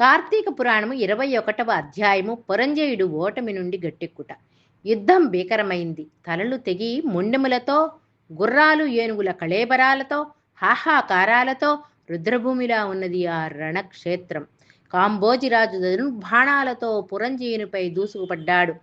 కార్తీక పురాణము ఇరవై ఒకటవ అధ్యాయము పురంజయుడు ఓటమి నుండి గట్టెక్కుట. యుద్ధం భీకరమైంది. తలలు తెగి ముండెములతో గుర్రాలు ఏనుగుల కళేబరాలతో హాహాకారాలతో రుద్రభూమిలా ఉన్నది ఆ రణక్షేత్రం. కాంబోజిరాజు బాణాలతో పురంజయునిపై దూసుకుపడ్డాడు.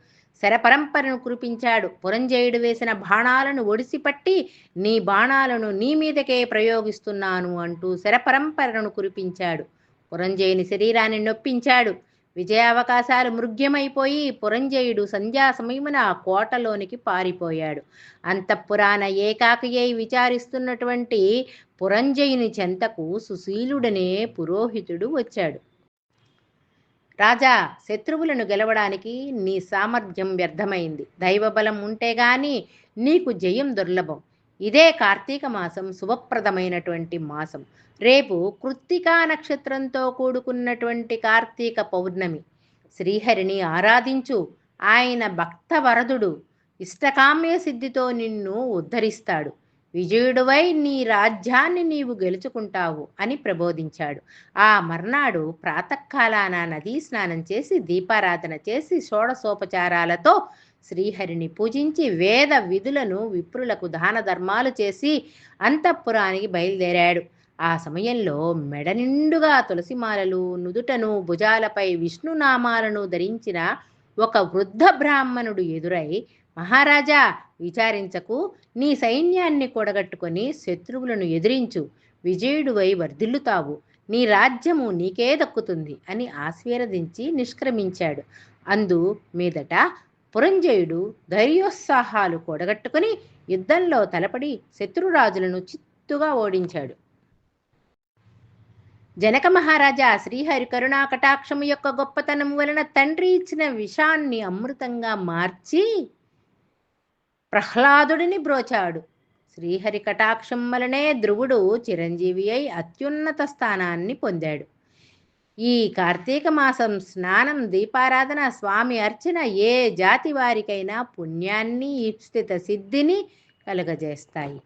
శరపరంపరను కురిపించాడు. పురంజయుడు వేసిన బాణాలను ఒడిసిపట్టి నీ బాణాలను నీ మీదకే ప్రయోగిస్తున్నాను అంటూ శరపరంపరను కురిపించాడు. పురంజయుని శరీరాన్ని నొప్పించాడు. విజయావకాశాలు మృగ్యమైపోయి పురంజయుడు సంధ్యా సమయమున ఆ కోటలోనికి పారిపోయాడు. అంతఃపురాణ ఏకాకియై విచారిస్తున్నటువంటి పురంజయుని చెంతకు సుశీలుడనే పురోహితుడు వచ్చాడు. రాజా శత్రువులను గెలవడానికి నీ సామర్థ్యం వ్యర్థమైంది. దైవబలం ఉంటే గాని నీకు జయం దుర్లభం. ఇదే కార్తీక మాసం శుభప్రదమైనటువంటి మాసం. రేపు కృత్తికా నక్షత్రంతో కూడుకున్నటువంటి కార్తీక పౌర్ణమి. శ్రీహరిని ఆరాధించు. ఆయన భక్త వరదుడు ఇష్టకామ్య సిద్ధితో నిన్ను ఉద్ధరిస్తాడు. విజయుడువై నీ రాజ్యాన్ని నీవు గెలుచుకుంటావు అని ప్రబోధించాడు. ఆ మర్నాడు ప్రాతకాలాన నదీ స్నానం చేసి దీపారాధన చేసి షోడసోపచారాలతో శ్రీహరిని పూజించి వేద విధులను విప్రులకు దాన ధర్మాలు చేసి అంతఃపురానికి బయలుదేరాడు. ఆ సమయంలో మెడ నిండుగా తులసిమాలలు నుదుటను భుజాలపై విష్ణునామాలను ధరించిన ఒక వృద్ధ బ్రాహ్మణుడు ఎదురై మహారాజా విచారించకు. నీ సైన్యాన్ని కూడగట్టుకొని శత్రువులను ఎదిరించు. విజయుడువై వర్ధిల్లుతావు. నీ రాజ్యము నీకే దక్కుతుంది అని ఆశీర్వదించి నిష్క్రమించాడు. అందు మీదట పురంజయుడు ధైర్యోత్సాహాలు కూడగట్టుకుని యుద్ధంలో తలపడి శత్రురాజులను చిత్తుగా ఓడించాడు. జనక మహారాజా శ్రీహరి కరుణా కటాక్షము యొక్క గొప్పతనం వలన తండ్రి ఇచ్చిన విషాన్ని అమృతంగా మార్చి ప్రహ్లాదుడిని బ్రోచాడు. శ్రీహరి కటాక్షం వలనే ధ్రువుడు చిరంజీవి అయి అత్యున్నత స్థానాన్ని పొందాడు. ఈ కార్తీక మాసం స్నానం దీపారాధన స్వామి అర్చన ఏ జాతి వారికైనా పుణ్యాన్ని ఈప్స్థిత సిద్ధిని కలుగజేస్తాయి.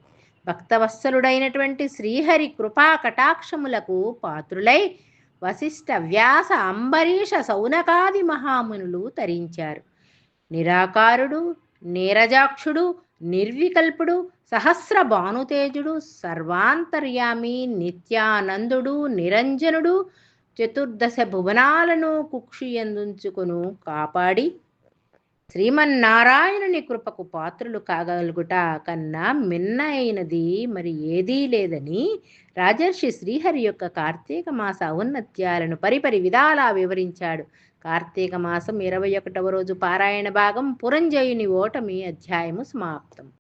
భక్తవత్సలుడైనటువంటి శ్రీహరి కృపా కటాక్షములకు పాత్రులై వశిష్ఠ వ్యాస అంబరీష సౌనకాది మహామునులు తరించారు. నిరాకారుడు నీరజాక్షుడు నిర్వికల్పుడు సహస్ర భానుతేజుడు సర్వాంతర్యామి నిత్యానందుడు నిరంజనుడు చతుర్దశ భువనాలను కుక్షియందుంచుకును కాపాడి శ్రీమన్నారాయణుని కృపకు పాత్రులు కాగలుగుట కన్నా మిన్న అయినది మరి ఏదీ లేదని రాజర్షి శ్రీహరి యొక్క కార్తీక మాస ఔన్నత్యాలను పరిపరి విధాలా వివరించాడు. కార్తీక మాసం ఇరవై ఒకటవ రోజు పారాయణ భాగం పురంజయుని ఓటమి అధ్యాయము సమాప్తం.